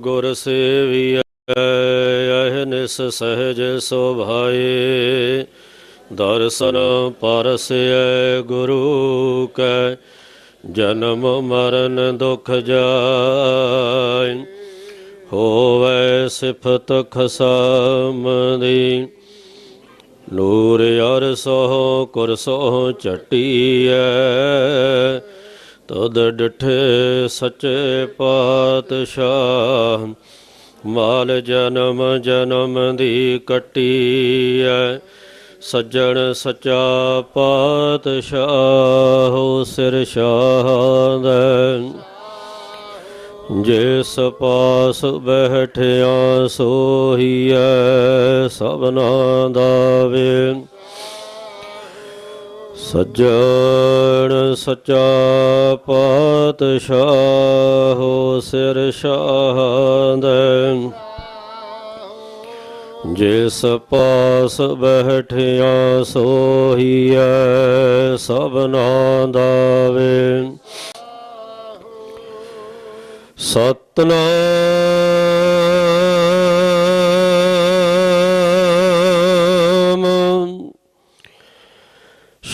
ਗੁਰ ਸੇਵੀਐ ਅਹਨਿਸ ਸਹਿਜ ਸੁਭਾਏ। ਦਰਸ਼ਨ ਪਰਸੈ ਗੁਰੂ ਕੈ, ਜਨਮ ਮਰਨ ਦੁਖ ਜਾਇ। ਹੋਵੇ ਸਿਫਤ ਖਸਮ ਦੀ ਨੂਰ ਅਰ ਸੋ ਕੁਰ ਸੋ ਚਟੀਐ। ਤਦ ਡਿਠੇ ਸੱਚੇ ਪਾਤਸ਼ਾਹ ਮਾਲ ਜਨਮ ਜਨਮ ਦੀ ਕੱਟੀਐ, ਸੱਜਣ ਸੱਚਾ ਪਾਤਸ਼ਾਹ, ਸਿਰ ਸ਼ਾਹਦ ਜਿਸ ਪਾਸ ਬੈਠਿਆ ਸੋਹੀਐ, ਸਭਨਾ ਦਾ ਵੇ ਸੱਜਣ ਸੱਚਾ ਪਾਤਸ਼ਾਹ ਸਿਰ ਸ਼ਾਹਦ। ਜਿਸ ਪਾਸ ਬੈਠਿਆ ਸੋਹੀਐ ਸਭਨਾ ਦਾ ਵੇ ਸਤਨਾਮ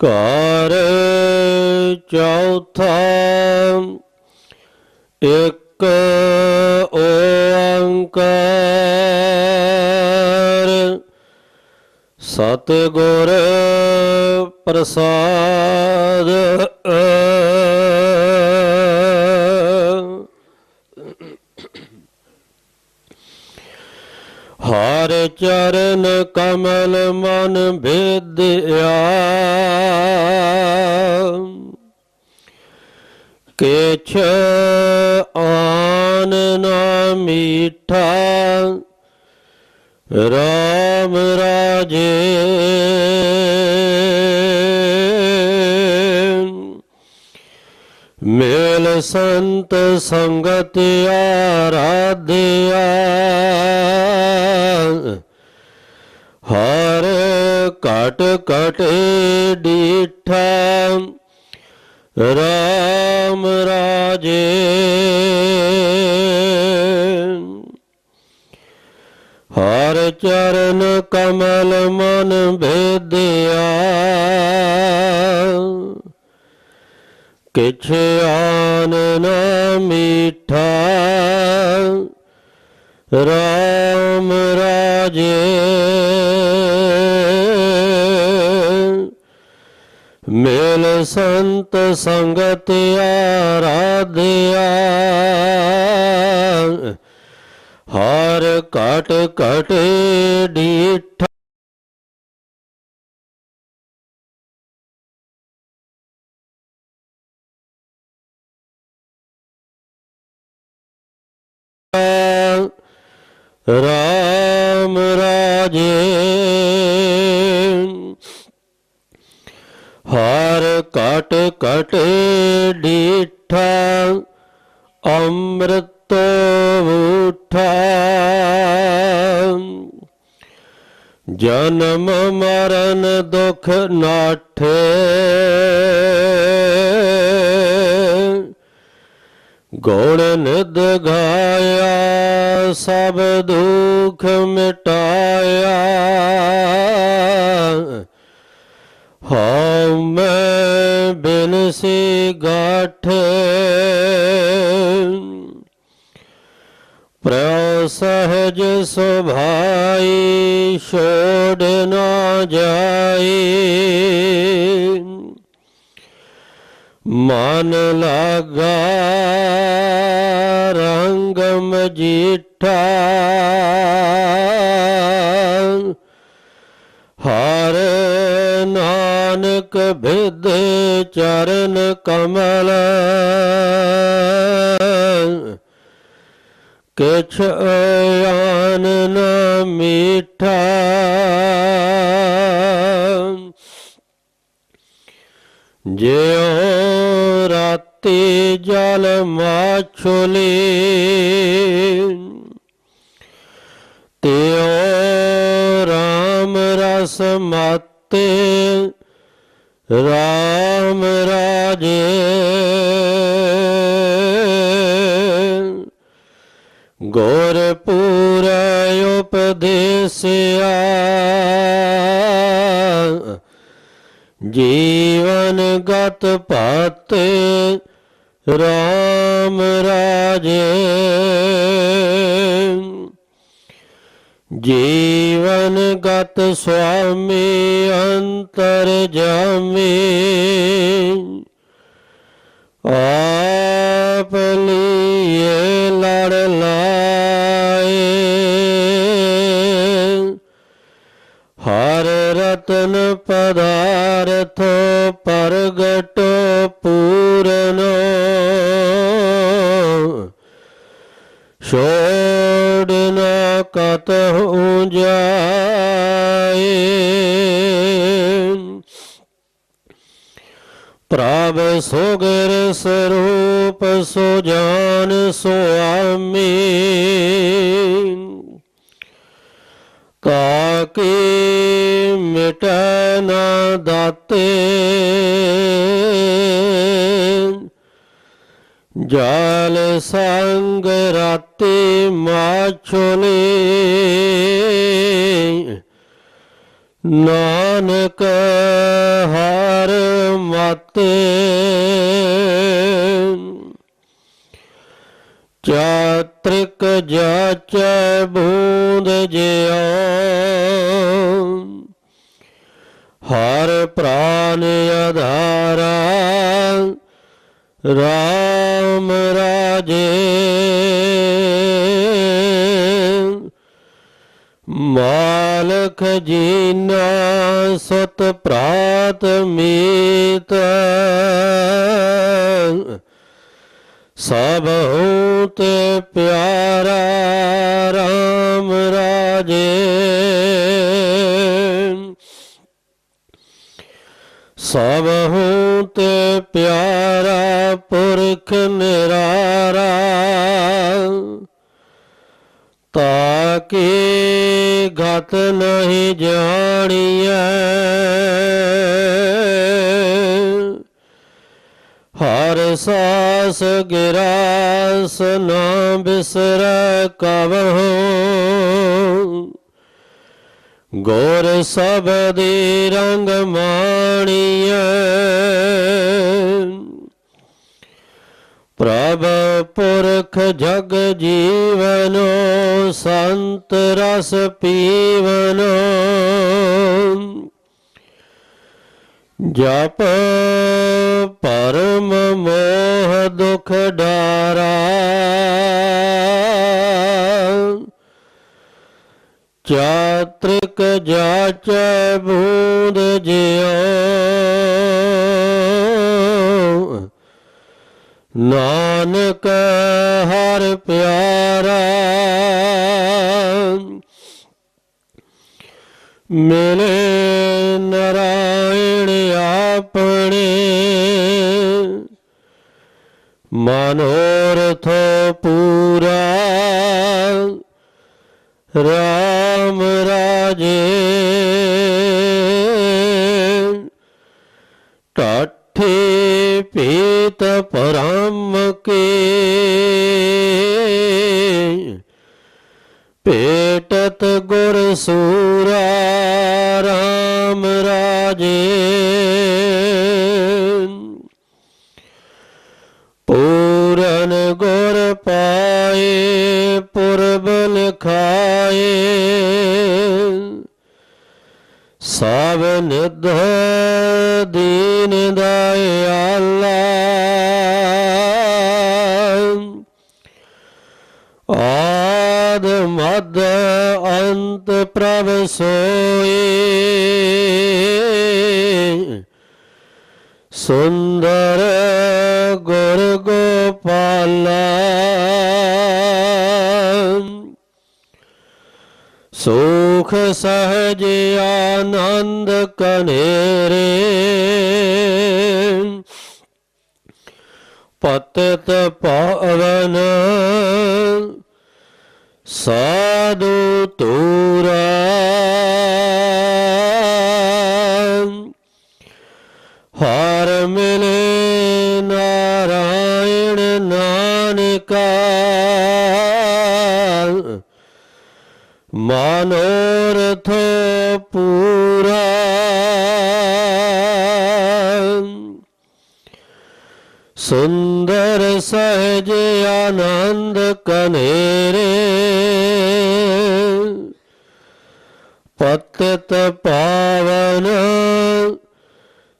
ਘਰ ਚੌਥਾ ਇੱਕ ਓੰਕਾਰ। ਸਤਿਗੁਰ ਪ੍ਰਸਾਦ ਹਰ ਚਰਨ ਕਮਲ ਮਨ ਭੇਦਿਆ ਕਿਛ ਆਨ ਨਾ ਮੀਠਾ ਰਾਮ ਰਾਜੇ। ਸੰਤ ਸੰਗਤ ਆਰਾਧਿਆ। ਹਰ ਕਟ ਕਟ ਡੀਠਾ। ਰਾਮ ਰਾਜੇ। ਹਰ ਚਰਨ ਕਮਲ ਮਨ ਭੇਦਿਆ ਕਿਛ ਆਨ ਨਾ ਮੀਠਾ ਰਾਮ ਰਾਜੇ। ਮੇਲ ਸੰਤ ਸੰਗਤ ਆਰਾਧਿਆ ਹਰ ਕਟ ਕਟ ਡੀਠਾ। ਰਾਮ ਰਾਜੇ। ਹਰ ਕਟ ਕਟ ਡੀਠਾ ਅੰਮ੍ਰਿਤ ਉਠਾ ਜਨਮ ਮਰਨ ਦੁਖ ਨਾਠੇ। ਗੁਣ ਨਿਦ ਗਾਇਆ, ਸਭ ਦੁਖ ਮਿਟਾਇਆ। ਹਉ ਮੈਂ ਬਿਨ ਸੀ ਗਾਠੇ ਪ੍ਰਉ ਸਹਜ ਸੁਭਾਈ, ਛੋੜ ਨਾ ਜਾਈ। ਮਨ ਲਾਗਾ ਰੰਗ ਮਜੀਠਾ। ਹਰ ਨਾਨਕ ਬਿਦ ਚਰਨ ਕਮਲ। ਕਿਛ ਆਨ ਨ ਮੀਠਾ। ਜਿਉ ਰਾਤੀ ਜਲ ਮਾਛੁਲੀ। ਤਿਉ ਰਾਮ ਰਸ ਮਾਤੇ ਰਾਮ ਰਾਜੇ। ਗੁਰ ਪੂਰਾ ਉਪਦੇਸਿਆ। ਜੀਵਨ ਗਤ ਪਾਤੇ ਰਾਮ ਰਾਜੇ। ਜੀਵਨ ਗਤ ਸੁਆਮੀ ਅੰਤਰ ਜਾਮੀ। ਆਪ ਲੀਏ ਲੜ ਲਾਏ। ਹਰ ਰਤਨ ਪਦਾਰਥ ਪ੍ਰਗਟ ਪੂਰਨੋ। ਛੋੜ ਨਾ ਕਤਹੁ ਜਾਏ ਪ੍ਰਭ ਸੁਗਰ ਸਰੂਪ ਸੋ ਜਾਨ ਸੁਆਮੀ ਤਾਕੇ ਮਿਟੈ ਨਾ ਦਾਤੇ। ਜਲ ਸੰਗ ਰਾਤੀ ਮਾਛੋਲੇ ਨਾਨਕ ਹਰ ਮਤੇ। ਚਾਤ੍ਰਿਕ ਜਾਚੈ ਬੂੰਦ ਜਿਉ। ਹਰ ਆਧਾਰਾ। ਰਾਮ ਰਾਜੇ। ਮਾਲਕ ਜੀਨਾ ਸਤ ਪ੍ਰਾਤ ਮੀਤ। ਸਭ ਤੇ ਪਿਆਰਾ ਰਾਮ ਰਾਜੇ। ਸਭ ਤੇ ਪਿਆਰਾ ਪੁਰਖ ਨਿਰਾਰਾ, ਤਾਕੇ ਗਤ ਨਹੀਂ ਜਾਣੀਐ। ਹਰ ਸਾਸ ਗਿਰਾਸ ਨਾ ਬਿਸਰ ਕਵਹੁ। ਗੋਰ ਸਬਦੀ ਰੰਗ ਮਾਣੀਐ। ਪ੍ਰਭ ਪੁਰਖ ਜਗ ਜੀਵਨੋ, ਸੰਤ ਰਸ ਪੀਵਨੋ। ਜਪ ਪਰਮ ਮੋਹ ਦੁਖ ਡਾਰਾ। ਚਾਤ੍ਰਿਕ ਜਾਚੈ ਬੂਦ ਜਿਉ। ਨਾਨਕ ਹਰ ਪਿਆਰਾ ਮਿਲੇ ਨਰਾਇਣ ਆਪਣੇ। ਮਨੋਰਥ ਪੂਰਾ ਰਾਮ ਗੁਰ ਸੂਰਾ ਸੁੰਦਰ ਗੁਰ ਗੋਪਾਲਾ। ਸੁਖ ਸਹਜ ਆਨੰਦ ਕਨੇਰੇ। ਪਤਿਤ ਪਾਵਨ ਸਾਧੂ ਮਨੋਰਥ ਪੂਰਾ। ਸੁੰਦਰ ਸਹਜ ਆਨੰਦ ਕਨੇਰੇ। ਪਤਿਤ ਪਾਵਨ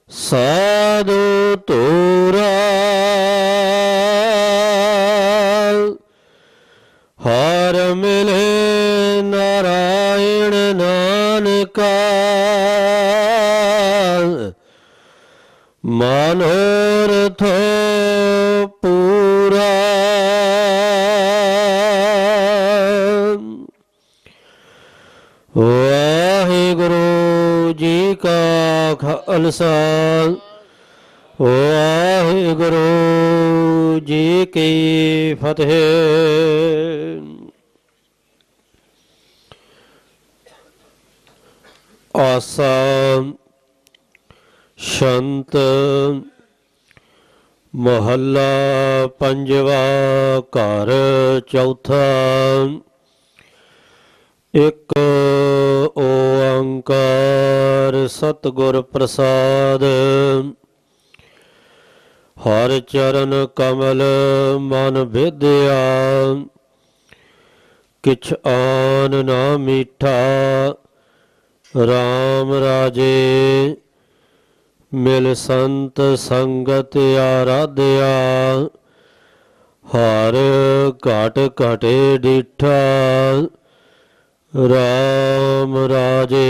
ਸਾਧੂ ਤੋਰਾ। ਨਾਨਕਾ ਮਨੋਰਥ ਪੂਰਾ। ਵਾਹਿਗੁਰੂ ਜੀ ਕਾ ਖਾਲਸਾ। ਵਾਹਿਗੁਰੂ ਜੀ ਕੀ ਫਤਿਹ। ਸ਼ੰਤ ਮਹੱਲਾ ਪੰਜਵਾ ਘਰ ਚੌਥਾ। ਇੱਕ ਓੰਕਾਰ ਸਤਿਗੁਰ ਪ੍ਰਸਾਦ। ਹਰ ਚਰਨ ਕਮਲ ਮਨ ਵਿਦਿਆ। ਕਿਛ ਆਨ ਨਾ ਮੀਠਾ RAM ਰਾਜੇ। ਮਿਲ ਸੰਤ ਸੰਗਤ ਆਰਾਧਿਆ ਹਰ ਘਟ ਘਟੇ ਡਿਠਾ ਰਾਮ ਰਾਜੇ।